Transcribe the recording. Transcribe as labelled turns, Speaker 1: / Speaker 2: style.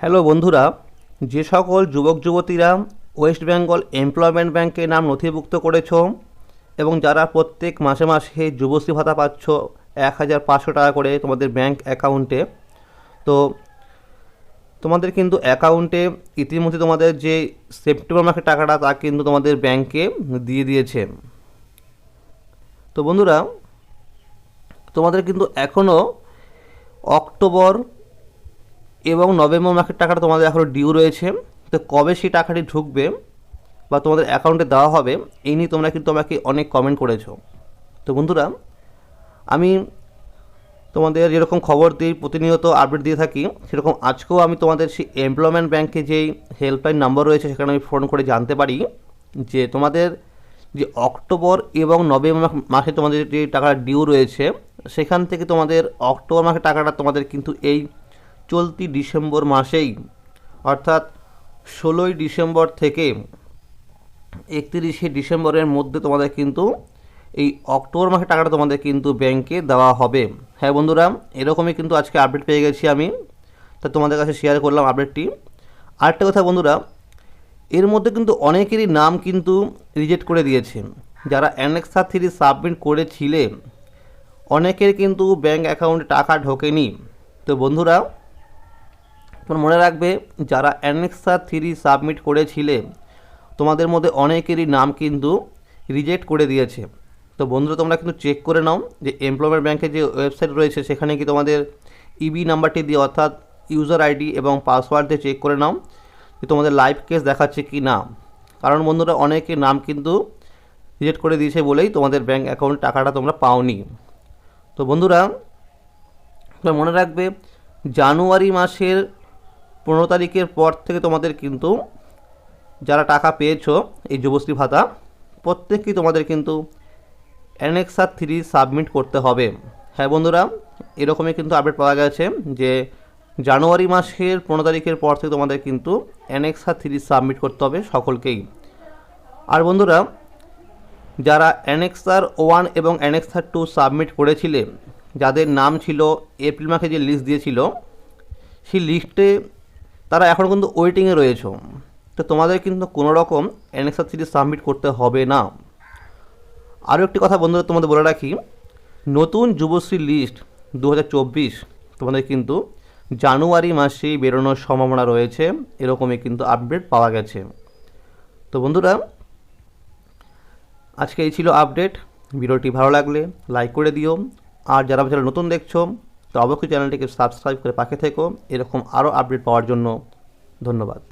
Speaker 1: Hello বন্ধুরা, যে সকল যুবক যুবতীরা ওয়েস্ট বেঙ্গল এমপ্লয়মেন্ট ব্যাংকে নাম নথিভুক্ত করেছ এবং যারা প্রত্যেক মাসে মাসে যুবশ্রী ভাতা পাচ্ছ এক হাজার পাঁচশো টাকা করে তোমাদের ব্যাংক অ্যাকাউন্টে, তো তোমাদের কিন্তু অ্যাকাউন্টে ইতিমধ্যে তোমাদের যে সেপ্টেম্বর মাসের টাকাটা তা কিন্তু তোমাদের ব্যাংকে দিয়ে দিয়েছে। তো বন্ধুরা, তোমাদের কিন্তু এখনও অক্টোবর এবং নভেম্বর মাসের টাকাটা তোমাদের এখনও ডিউ রয়েছে। তো কবে সেই টাকাটি ঢুকবে বা তোমাদের অ্যাকাউন্টে দেওয়া হবে, এই নিয়ে তোমরা কিন্তু আমাকে অনেক কমেন্ট করেছ। তো বন্ধুরা, আমি তোমাদের যেরকম খবর দিই, প্রতিনিয়ত আপডেট দিয়ে থাকি, সেরকম আজকেও আমি তোমাদের সেই এমপ্লয়মেন্ট ব্যাংকে যেই হেল্পলাইন নাম্বার রয়েছে, সেখানে আমি ফোন করে জানতে পারি যে তোমাদের যে অক্টোবর এবং নভেম্বর মাসে তোমাদের যে টাকাটা ডিউ রয়েছে, সেখান থেকে তোমাদের অক্টোবর মাসের টাকাটা তোমাদের কিন্তু এই চলতি ডিসেম্বর মাসেই, অর্থাৎ ষোলোই ডিসেম্বর থেকে একত্রিশে ডিসেম্বরের মধ্যে তোমাদের কিন্তু এই অক্টোবর মাসের টাকাটা তোমাদের কিন্তু ব্যাংকে দেওয়া হবে। হ্যাঁ বন্ধুরা, এরকমই কিন্তু আজকে আপডেট পেয়ে গেছি আমি। তা তোমাদের কাছে শেয়ার করলাম আপডেটটি আরেকটা কথা বন্ধুরা, এর মধ্যে কিন্তু অনেকেরই নাম কিন্তু রিজেক্ট করে দিয়েছে। যারা অ্যানেক্সা থ্রি সাবমিট করেছিলে, অনেকের কিন্তু ব্যাংক অ্যাকাউন্টে টাকা ঢোকেনি। তো বন্ধুরা তোমরা মনে রাখবে, যারা অ্যানেক্সা থ্রি সাবমিট করেছিলে, তোমাদের মধ্যে অনেকেরই নাম কিন্তু রিজেক্ট করে দিয়েছে। তো বন্ধুরা, তোমরা কিন্তু চেক করে নাও যে এমপ্লয়মেন্ট ব্যাংকের যে ওয়েবসাইট রয়েছে, সেখানে কি তোমাদের ইবি নাম্বারটি দিয়ে, অর্থাৎ ইউজার আইডি এবং পাসওয়ার্ড দিয়ে চেক করে নাও যে তোমাদের লাইভ কেস দেখাচ্ছে কি না। কারণ বন্ধুরা অনেকের নাম কিন্তু রিজেক্ট করে দিয়েছে বলেই তোমাদের ব্যাঙ্ক অ্যাকাউন্ট টাকাটা তোমরা পাওনি। তো বন্ধুরা তোমরা মনে রাখবে, জানুয়ারি মাসের পনেরো তারিখের পর থেকে তোমাদের কিন্তু যারা টাকা পেয়েছ এই যুবশ্রী ভাতা, প্রত্যেককেই তোমাদের কিন্তু অ্যানেক্সা থ্রি সাবমিট করতে হবে। হ্যাঁ বন্ধুরা, এরকমই কিন্তু আপডেট পাওয়া গেছে যে জানুয়ারি মাসের পনেরো তারিখের পর থেকে তোমাদের কিন্তু অ্যানেক্সা থ্রি সাবমিট করতে হবে সকলকেই। আর বন্ধুরা, যারা অ্যানেক্সার ওয়ান এবং অ্যানেক্সার টু সাবমিট করেছিলে, যাদের নাম ছিল এপ্রিল মাসে যে লিস্ট দিয়েছিল, সেই লিস্টে তারা এখন কিন্তু ওয়েটিংয়ে রয়েছে। তো তোমাদের কিন্তু কোনো রকম অ্যানেক্সার থ্রি সাবমিট করতে হবে না। আরও একটি কথা বন্ধুরা তোমাদের বলে রাখি, নতুন যুবশ্রী লিস্ট দু হাজার চব্বিশ তোমাদের কিন্তু জানুয়ারি মাসেই বেরোনোর সম্ভাবনা রয়েছে, এরকমই কিন্তু আপডেট পাওয়া গেছে। তো বন্ধুরা, আজকে এই ছিল আপডেট ভিডিওটি ভালো লাগলে লাইক করে দিও। আর যারা যারা নতুন দেখছ তো অবশ্যই চ্যানেলটিকে সাবস্ক্রাইব করে পাখে থেকো। এরকম আরও আপডেট পাওয়ার জন্য ধন্যবাদ।